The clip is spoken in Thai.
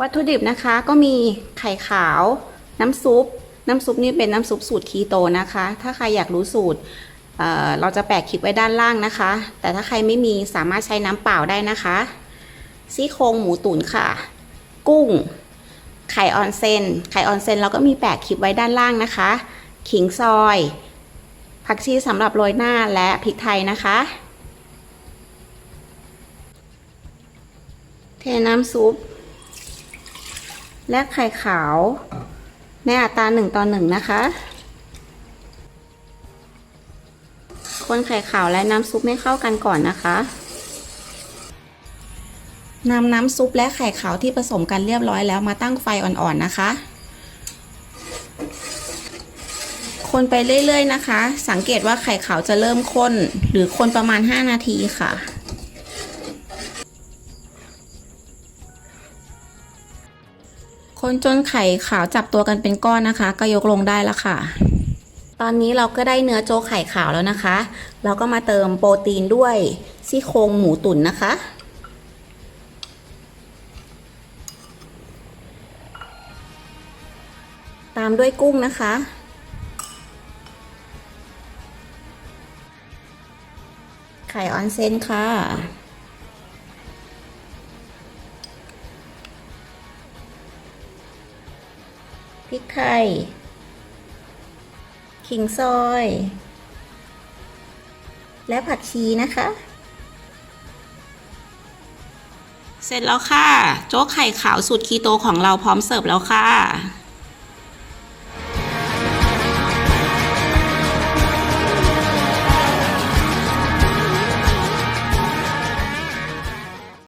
วัตถุดิบนะคะก็มีไข่ขาว น้ำซุป น้ำซุปนี่เป็นน้ำซุปสูตรคีโตนะคะ ถ้าใครอยากรู้สูตรเเราจะแปะคลิปไว้ด้านล่างนะคะ แต่ถ้าใครไม่มีสามารถใช้น้ำเปล่าได้นะคะซี่โครงหมูตุ๋นค่ะ กุ้ง ไข่ออนเซนไข่ออนเซนเราก็มีแปะคลิปไว้ด้านล่างนะคะ ขิงซอย ผักชีสำหรับโรยหน้าและพริกไทยนะคะ เทน้ำซุป และไข่ขาว ในอัตราหนึ่งต่อหนึ่งนะคะ คนไข่ขาวและน้ำซุปให้เข้ากันก่อนนะคะนำน้ำซุปและไข่ขาวที่ผสมกันเรียบร้อยแล้วมาตั้งไฟอ่อนๆนะคะ คนไปเรื่อยๆนะคะ สังเกตว่าไข่ขาวจะเริ่มข้นหรือคนประมาณ 5 นาทีค่ะ คนจนไข่ขาวจับตัวกันเป็นก้อนนะคะ ก็ยกลงได้แล้วค่ะ ตอนนี้เราก็ได้เนื้อโจ๊กไข่ขาวแล้วนะคะ เราก็มาเติมโปรตีนด้วยซี่โครงหมูตุ๋นนะคะตามด้วยกุ้งนะคะ ไข่ออนเซนค่ะ พริกไทย ขิงซอย และผักชีนะคะ เสร็จแล้วค่ะ โจ๊กไข่ขาวสูตรคีโตของเราพร้อมเสิร์ฟแล้วค่ะ